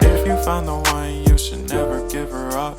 If you find the one, you should never give her up.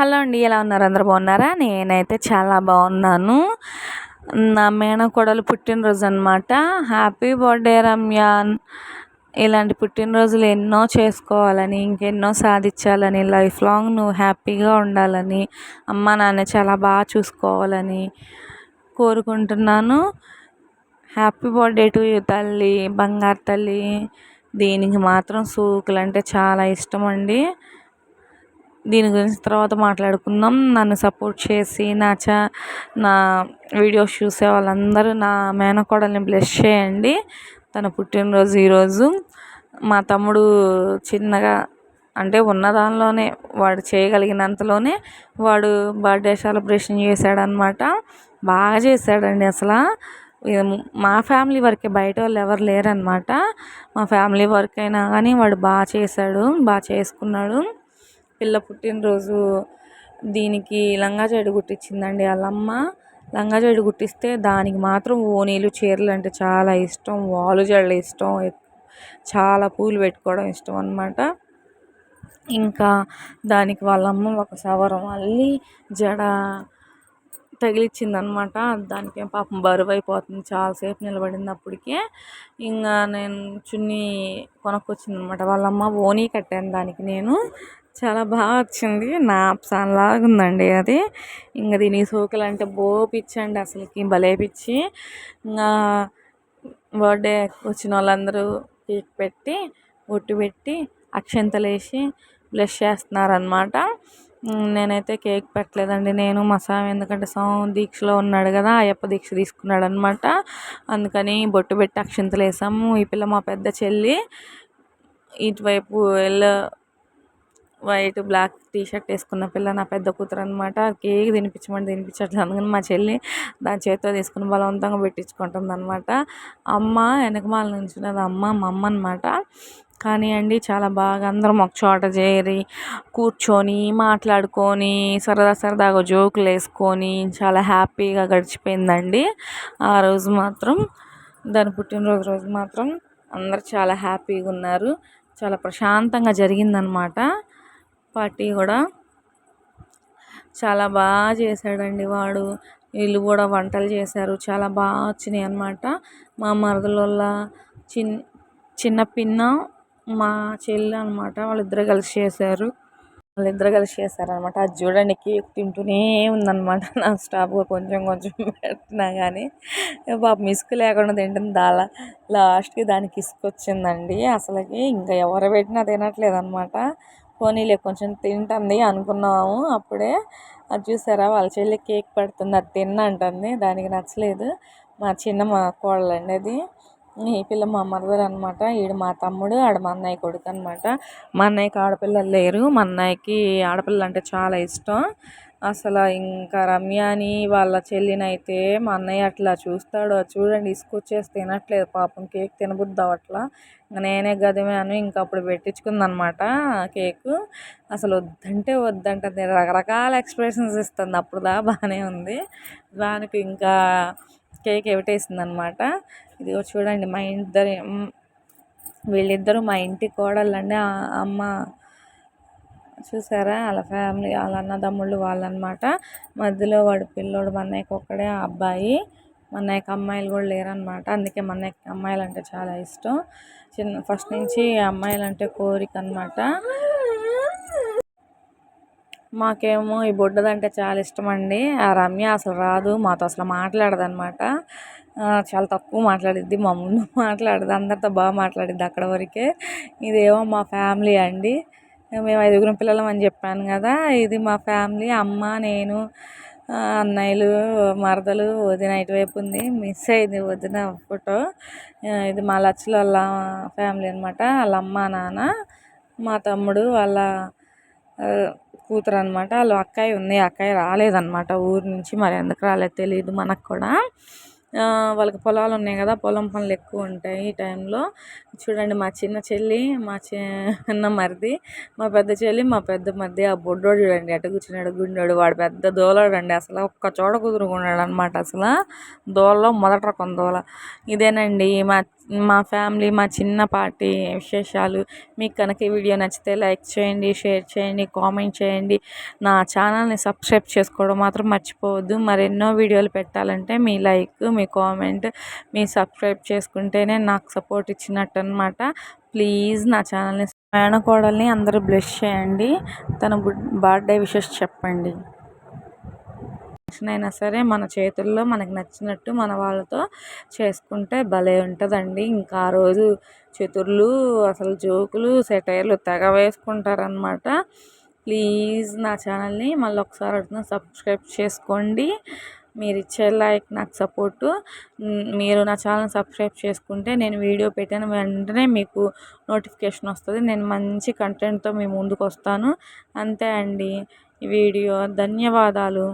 Hello అండి ఎలా ఉన్నారు? అందరు బాగున్నారా? నేనైతే చాలా బాగున్నాను. నా మేనకోడలు పుట్టినరోజు అనమాట హ్యాపీ బర్త్డే రమ్యాన్ ఇలాంటి పుట్టినరోజులు ఎన్నో చేసుకోవాలని ఇంకెన్నో సాధించాలని లైఫ్ లాంగ్ నువ్వు హ్యాపీగా ఉండాలని అమ్మ నాన్న చాలా బాగా చూసుకోవాలని కోరుకుంటున్నాను. హ్యాపీ బర్త్డే టు తల్లి బంగారు తల్లి. దీనికి మాత్రం సూకులు అంటే చాలా ఇష్టం అండి. దీని గురించి తర్వాత మాట్లాడుకుందాం. నన్ను సపోర్ట్ చేసి నా చా నా వీడియోస్ చూసే వాళ్ళందరూ నా మేనకోడల్ని బ్లెస్ చేయండి. తన పుట్టినరోజు ఈరోజు మా తమ్ముడు చిన్నగా అంటే ఉన్న దానిలోనే వాడు చేయగలిగినంతలోనే వాడు బర్త్డే సెలబ్రేషన్ చేశాడనమాట బాగా చేశాడండి అసలు. మా ఫ్యామిలీ వరకే బయట వాళ్ళు ఎవరు లేరనమాట మా ఫ్యామిలీ వరకు అయినా కానీ వాడు బాగా చేశాడు బాగా చేసుకున్నాడు. పిల్ల పుట్టినరోజు దీనికి లంగా జడ కుట్టించిందండి వాళ్ళమ్మ. లంగా జడ కుట్టిస్తే దానికి మాత్రం ఓనీలు చీరలు అంటే చాలా ఇష్టం వాలు జడలు ఇష్టం చాలా పూలు పెట్టుకోవడం ఇష్టం అనమాట ఇంకా దానికి వాళ్ళమ్మ ఒక సవరం అల్లి జడ తగిలిచ్చిందనమాట. దానికి పాపం బరువు అయిపోతుంది చాలాసేపు నిలబడింది అప్పటికే ఇంకా నేను చున్నీ కొనుక్కొచ్చింది అనమాట వాళ్ళమ్మ ఓనీ కట్టాను దానికి నేను. చాలా బాగా వచ్చింది. నా లాగా ఉందండి అది. ఇంకా దీని సోకులు అంటే బో పిచ్చండి అసలుకి. భలే పిచ్చి. ఇంకా బర్త్డే వచ్చిన వాళ్ళందరూ కేక్ పెట్టి ఒట్టు పెట్టి అక్షంతలు వేసి బ్లెస్ చేస్తున్నారనమాట. నేనైతే కేక్ పెట్టలేదండి. నేను మా స్వామి ఎందుకంటే స్వామి దీక్షలో ఉన్నాడు కదా అయ్యప్ప దీక్ష తీసుకున్నాడు అనమాట అందుకని బొట్టు పెట్టి అక్షంతలు వేసాము. ఈ పిల్ల మా పెద్ద చెల్లి ఇటువైపు yellow white black T shirt వేసుకున్న పిల్ల నా పెద్ద కూతురు అనమాట కేక్ తినిపించమని తినిపించట్లేదు. అందుకని మా చెల్లి దాని చేతితో తీసుకుని బలవంతంగా పెట్టించుకుంటుంది అనమాట అమ్మ వెనకమాల నుంచి అమ్మ మా అమ్మ అనమాట కానీ అండి చాలా బాగా అందరం ఒక చోట చేరి కూర్చొని మాట్లాడుకొని సరదా సరదాగా జోకులు వేసుకొని చాలా హ్యాపీగా గడిచిపోయిందండి. ఆ రోజు మాత్రం దాని పుట్టినరోజు రోజు మాత్రం అందరు చాలా హ్యాపీగా ఉన్నారు. చాలా ప్రశాంతంగా జరిగిందనమాట పార్టీ కూడా చాలా బాగా చేశాడండి వాడు. వీళ్ళు కూడా వంటలు చేశారు. చాలా బాగా వచ్చినాయి అన్నమాట. మా మరదల చిన్ చిన్న పిన్న మా చెల్లి అనమాట వాళ్ళిద్దరూ కలిసి చేశారు. వాళ్ళిద్దరు కలిసి చేశారనమాట అది చూడండి కేక్ తింటూనే ఉందన్నమాట. నా స్టాప్గా కొంచెం కొంచెం పెట్టినా కానీ పాపం ఇసుక లేకుండా తింటుంది దాలా. లాస్ట్కి దానికి ఇసుక వచ్చిందండి. అసలుకి ఇంకా ఎవరు పెట్టినా తినట్లేదు అనమాట పోనీలే కొంచెం తింటుంది అనుకున్నాము అప్పుడే. అది చూసారా వాళ్ళ చెల్లి కేక్ పెడుతుంది అది తిన్న అంటుంది దానికి నచ్చలేదు. మా చిన్న మా కోడలండి అది. ఈ పిల్ల మా మరదలు అనమాట ఈడు మా తమ్ముడు ఆడ మా అన్నయ్య కొడుకు అనమాట మా అన్నయ్యకి ఆడపిల్లలు లేరు. మా అన్నయ్యకి ఆడపిల్లలు అంటే చాలా ఇష్టం. అసలు ఇంకా రమ్యాని వాళ్ళ చెల్లినైతే మా అన్నయ్య అట్లా చూస్తాడు చూడండి ఇసుకొచ్చేసి తినట్లేదు పాపం. కేక్ తినబుద్ది అట్లా ఇంకా నేనే గదిమాను ఇంకా అప్పుడు పెట్టించుకుందనమాట కేకు. కేక్ అసలు వద్దంటే వద్దంటే. రకరకాల ఎక్స్ప్రెషన్స్ ఇస్తుంది. అప్పుడు దా బాగానే ఉంది. దానికి ఇంకా కేక్ ఎవటేసింది అనమాట ఇదిగో చూడండి మా ఇద్దరి వీళ్ళిద్దరూ మా ఇంటి కోడళ్ళండి అమ్మ చూసారా? వాళ్ళ ఫ్యామిలీ వాళ్ళ అన్నదమ్ముళ్ళు వాళ్ళనమాట. మధ్యలో వాడు పిల్లోడు మన్నయ్యకి ఒక్కడే అబ్బాయి. మా అమ్మాయిలు కూడా లేరనమాట. అందుకే మన్నయ్యకి అమ్మాయిలు అంటే చాలా ఇష్టం. చిన్న ఫస్ట్ నుంచి అమ్మాయిలు అంటే కోరిక అనమాట మాకేమో ఈ బుడ్డదంటే చాలా ఇష్టం అండి ఆ రమ్య అసలు రాదు మాతో అసలు మాట్లాడదనమాట. చాలా తక్కువ మాట్లాడిద్ది మా ముందు మాట్లాడదు అందరితో బాగా మాట్లాడిద్ది అక్కడ వరకే. ఇదేమో మా ఫ్యామిలీ అండి. మేము ఐదుగురం పిల్లలం అని చెప్పాను కదా ఇది మా ఫ్యామిలీ అమ్మ నేను అన్నయ్యలు మరదలు వదిన ఇటువైపు ఉంది మిస్ అయింది వదిన ఫోటో. ఇది మా లచ్చల వాళ్ళ ఫ్యామిలీ అనమాట వాళ్ళ అమ్మ నాన్న మా తమ్ముడు వాళ్ళ కూతురు అనమాట వాళ్ళ అక్కయ్య ఉంది. అక్కయ్య రాలేదన్నమాట. ఊరు నుంచి మరి ఎందుకు రాలేదు తెలియదు మనకు కూడా. వాళ్ళకి పొలాలు ఉన్నాయి కదా పొలం పనులు ఎక్కువ ఉంటాయి ఈ టైంలో. చూడండి మా చిన్న చెల్లి మా చిన్న మరిది మా పెద్ద చెల్లి మా పెద్ద మరిది ఆ బొడ్డోడు చూడండి అటు కూర్చున్నాడు గుండోడు వాడు పెద్ద దోలాడు అండి అసలు. ఒక్క చోట కుదురుకున్నాడు అనమాట అసలు. దోలలో మొదట రకం దోల. ఇదేనండి మా మా ఫ్యామిలీ మా చిన్న పార్టీ విశేషాలు. మీకు కనుక ఈ వీడియో నచ్చితే లైక్ చేయండి షేర్ చేయండి కామెంట్ చేయండి. నా ఛానల్ని సబ్స్క్రైబ్ చేసుకోవడం మాత్రం మర్చిపోవద్దు. మరెన్నో వీడియోలు పెట్టాలంటే మీ లైక్ మీ కామెంట్ మీ సబ్స్క్రైబ్ చేసుకుంటేనే నాకు సపోర్ట్ ఇచ్చినట్టు అనమాట ప్లీజ్ నా ఛానల్ని మేనకోడల్ని అందరూ బ్లెస్ చేయండి. తన బర్త్డే విషెస్ చెప్పండి. ఫంక్షన్ అయినా సరే మన చేతుల్లో మనకు నచ్చినట్టు మన వాళ్ళతో చేసుకుంటే భలే ఉంటుందండి. ఇంకా ఆ రోజు చతుర్లు అసలు జోకులు సెటైర్లు తెగ వేసుకుంటారనమాట ప్లీజ్ నా ఛానల్ని మళ్ళీ ఒకసారి అడుగుతున్నా సబ్స్క్రైబ్ చేసుకోండి. మీరు ఇచ్చే లైక్ నాకు సపోర్టు మీరు నా ఛానల్ సబ్స్క్రైబ్ చేసుకుంటే నేను వీడియో పెట్టిన వెంటనే మీకు నోటిఫికేషన్ వస్తుంది. నేను మంచి కంటెంట్తో మీ ముందుకు వస్తాను అంతే అండి వీడియో. ధన్యవాదాలు.